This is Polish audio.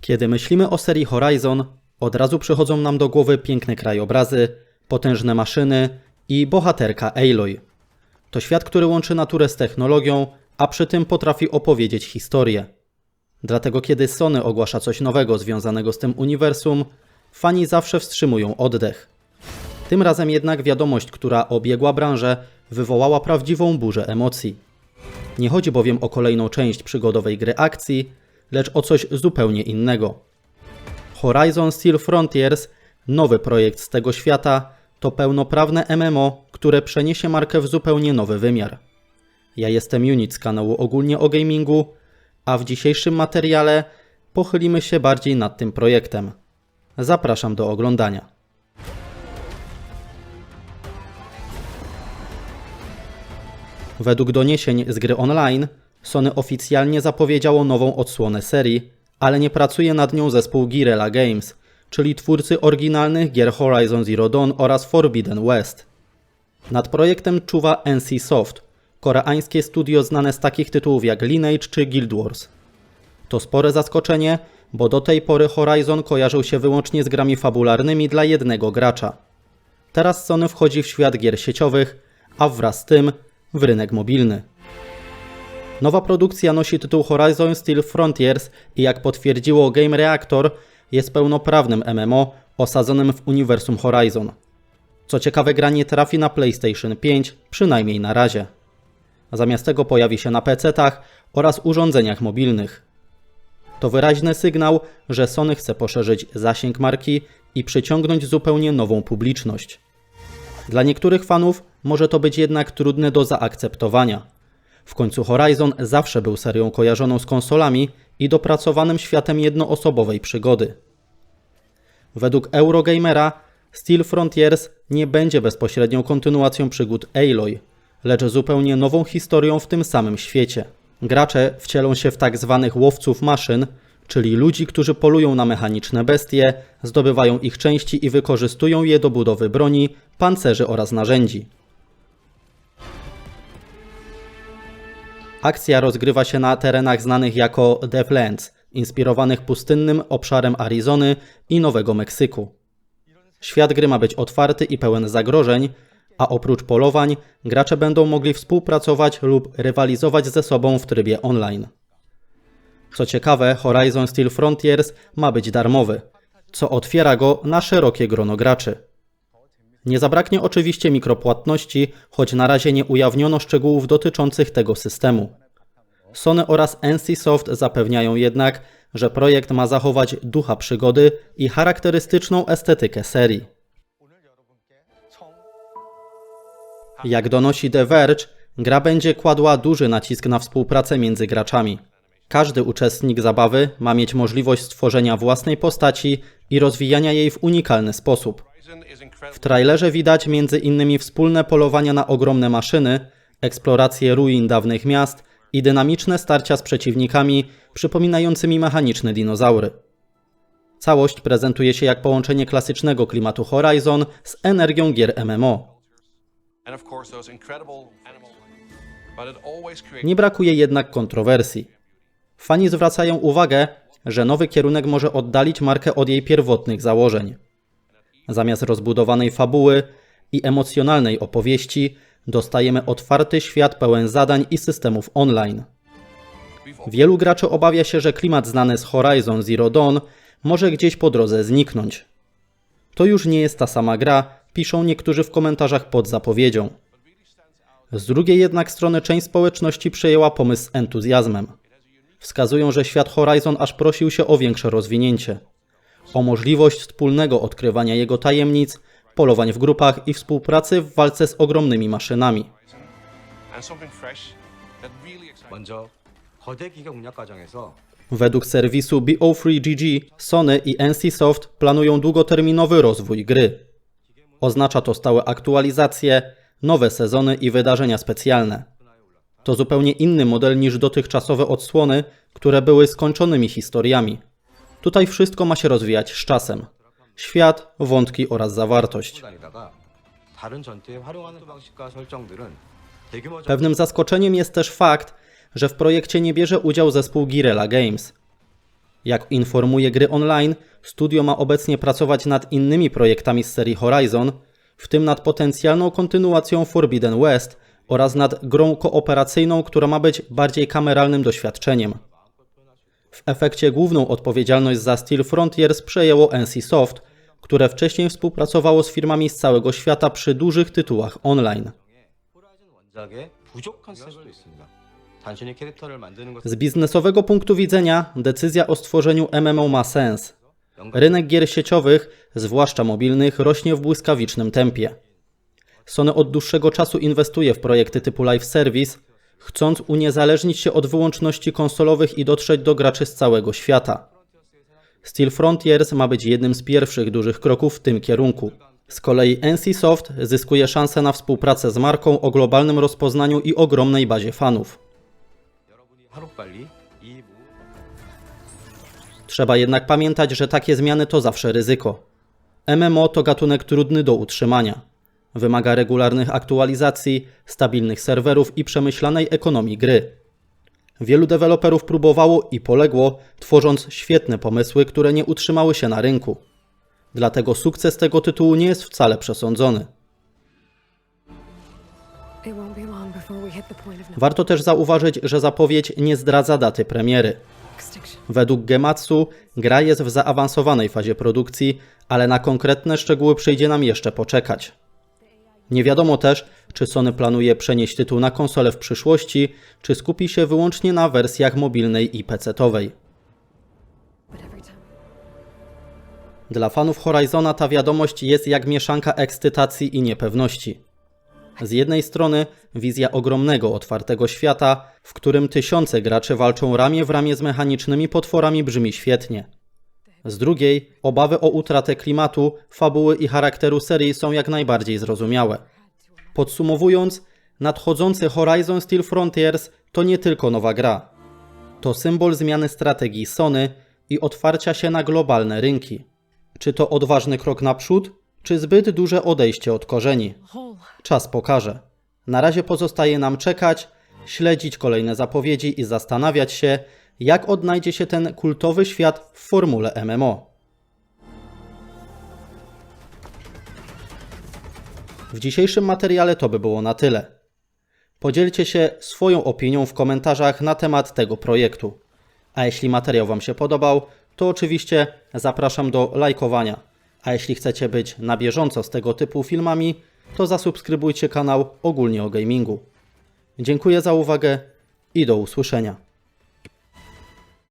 Kiedy myślimy o serii Horizon, od razu przychodzą nam do głowy piękne krajobrazy, potężne maszyny i bohaterka Aloy. To świat, który łączy naturę z technologią, a przy tym potrafi opowiedzieć historię. Dlatego kiedy Sony ogłasza coś nowego związanego z tym uniwersum, fani zawsze wstrzymują oddech. Tym razem jednak wiadomość, która obiegła branżę, wywołała prawdziwą burzę emocji. Nie chodzi bowiem o kolejną część przygodowej gry akcji, lecz o coś zupełnie innego. Horizon Steel Frontiers, nowy projekt z tego świata, to pełnoprawne MMO, które przeniesie markę w zupełnie nowy wymiar. Ja jestem Unit z kanału Ogólnie o Gamingu, a w dzisiejszym materiale pochylimy się bardziej nad tym projektem. Zapraszam do oglądania. Według doniesień z gry online, Sony oficjalnie zapowiedziało nową odsłonę serii, ale nie pracuje nad nią zespół Guerrilla Games, czyli twórcy oryginalnych gier Horizon Zero Dawn oraz Forbidden West. Nad projektem czuwa NC Soft, koreańskie studio znane z takich tytułów jak Lineage czy Guild Wars. To spore zaskoczenie, bo do tej pory Horizon kojarzył się wyłącznie z grami fabularnymi dla jednego gracza. Teraz Sony wchodzi w świat gier sieciowych, a wraz z tym w rynek mobilny. Nowa produkcja nosi tytuł Horizon Steel Frontiers i jak potwierdziło Game Reactor, jest pełnoprawnym MMO osadzonym w uniwersum Horizon. Co ciekawe, gra nie trafi na PlayStation 5, przynajmniej na razie. Zamiast tego pojawi się na PC-tach oraz urządzeniach mobilnych. To wyraźny sygnał, że Sony chce poszerzyć zasięg marki i przyciągnąć zupełnie nową publiczność. Dla niektórych fanów może to być jednak trudne do zaakceptowania. W końcu Horizon zawsze był serią kojarzoną z konsolami i dopracowanym światem jednoosobowej przygody. Według Eurogamera Steel Frontiers nie będzie bezpośrednią kontynuacją przygód Aloy, lecz zupełnie nową historią w tym samym świecie. Gracze wcielą się w tak zwanych łowców maszyn, czyli ludzi, którzy polują na mechaniczne bestie, zdobywają ich części i wykorzystują je do budowy broni, pancerzy oraz narzędzi. Akcja rozgrywa się na terenach znanych jako Deathlands, inspirowanych pustynnym obszarem Arizony i Nowego Meksyku. Świat gry ma być otwarty i pełen zagrożeń, a oprócz polowań gracze będą mogli współpracować lub rywalizować ze sobą w trybie online. Co ciekawe, Horizon Steel Frontiers ma być darmowy, co otwiera go na szerokie grono graczy. Nie zabraknie oczywiście mikropłatności, choć na razie nie ujawniono szczegółów dotyczących tego systemu. Sony oraz NC Soft zapewniają jednak, że projekt ma zachować ducha przygody i charakterystyczną estetykę serii. Jak donosi The Verge, gra będzie kładła duży nacisk na współpracę między graczami. Każdy uczestnik zabawy ma mieć możliwość stworzenia własnej postaci i rozwijania jej w unikalny sposób. W trailerze widać między innymi wspólne polowania na ogromne maszyny, eksplorację ruin dawnych miast i dynamiczne starcia z przeciwnikami przypominającymi mechaniczne dinozaury. Całość prezentuje się jak połączenie klasycznego klimatu Horizon z energią gier MMO. Nie brakuje jednak kontrowersji. Fani zwracają uwagę, że nowy kierunek może oddalić markę od jej pierwotnych założeń. Zamiast rozbudowanej fabuły i emocjonalnej opowieści, dostajemy otwarty świat pełen zadań i systemów online. Wielu graczy obawia się, że klimat znany z Horizon Zero Dawn może gdzieś po drodze zniknąć. To już nie jest ta sama gra, piszą niektórzy w komentarzach pod zapowiedzią. Z drugiej jednak strony część społeczności przyjęła pomysł z entuzjazmem. Wskazują, że świat Horizon aż prosił się o większe rozwinięcie o możliwość wspólnego odkrywania jego tajemnic, polowań w grupach i współpracy w walce z ogromnymi maszynami. Według serwisu BO3GG, Sony i NCSoft planują długoterminowy rozwój gry. Oznacza to stałe aktualizacje, nowe sezony i wydarzenia specjalne. To zupełnie inny model niż dotychczasowe odsłony, które były skończonymi historiami. Tutaj wszystko ma się rozwijać z czasem. Świat, wątki oraz zawartość. Pewnym zaskoczeniem jest też fakt, że w projekcie nie bierze udział zespół Guerrilla Games. Jak informuje gry online, studio ma obecnie pracować nad innymi projektami z serii Horizon, w tym nad potencjalną kontynuacją Forbidden West oraz nad grą kooperacyjną, która ma być bardziej kameralnym doświadczeniem. W efekcie główną odpowiedzialność za Steel Frontiers przejęło NCSoft, które wcześniej współpracowało z firmami z całego świata przy dużych tytułach online. Z biznesowego punktu widzenia decyzja o stworzeniu MMO ma sens. Rynek gier sieciowych, zwłaszcza mobilnych, rośnie w błyskawicznym tempie. Sony od dłuższego czasu inwestuje w projekty typu live service, chcąc uniezależnić się od wyłączności konsolowych i dotrzeć do graczy z całego świata. Steel Frontiers ma być jednym z pierwszych dużych kroków w tym kierunku. Z kolei NCSoft zyskuje szansę na współpracę z marką o globalnym rozpoznaniu i ogromnej bazie fanów. Trzeba jednak pamiętać, że takie zmiany to zawsze ryzyko. MMO to gatunek trudny do utrzymania. Wymaga regularnych aktualizacji, stabilnych serwerów i przemyślanej ekonomii gry. Wielu deweloperów próbowało i poległo, tworząc świetne pomysły, które nie utrzymały się na rynku. Dlatego sukces tego tytułu nie jest wcale przesądzony. No Warto też zauważyć, że zapowiedź nie zdradza daty premiery. Według Gematsu gra jest w zaawansowanej fazie produkcji, ale na konkretne szczegóły przyjdzie nam jeszcze poczekać. Nie wiadomo też, czy Sony planuje przenieść tytuł na konsolę w przyszłości, czy skupi się wyłącznie na wersjach mobilnej i time Dla fanów Horizona ta wiadomość jest jak mieszanka ekscytacji i niepewności. Z jednej strony wizja ogromnego, otwartego świata, w którym tysiące graczy walczą ramię w ramię z mechanicznymi potworami brzmi świetnie. Z drugiej, obawy o utratę klimatu, fabuły i charakteru serii są jak najbardziej zrozumiałe. Podsumowując, nadchodzący Horizon Steel Frontiers to nie tylko nowa gra. To symbol zmiany strategii Sony i otwarcia się na globalne rynki. Czy to odważny krok naprzód, czy zbyt duże odejście od korzeni? Czas pokaże. Na razie pozostaje nam czekać, śledzić kolejne zapowiedzi i zastanawiać się, jak odnajdzie się ten kultowy świat w formule MMO. W dzisiejszym materiale to by było na tyle. Podzielcie się swoją opinią w komentarzach na temat tego projektu. A jeśli materiał Wam się podobał, to oczywiście zapraszam do lajkowania. A jeśli chcecie być na bieżąco z tego typu filmami, to zasubskrybujcie kanał ogólnie o gamingu. Dziękuję za uwagę i do usłyszenia.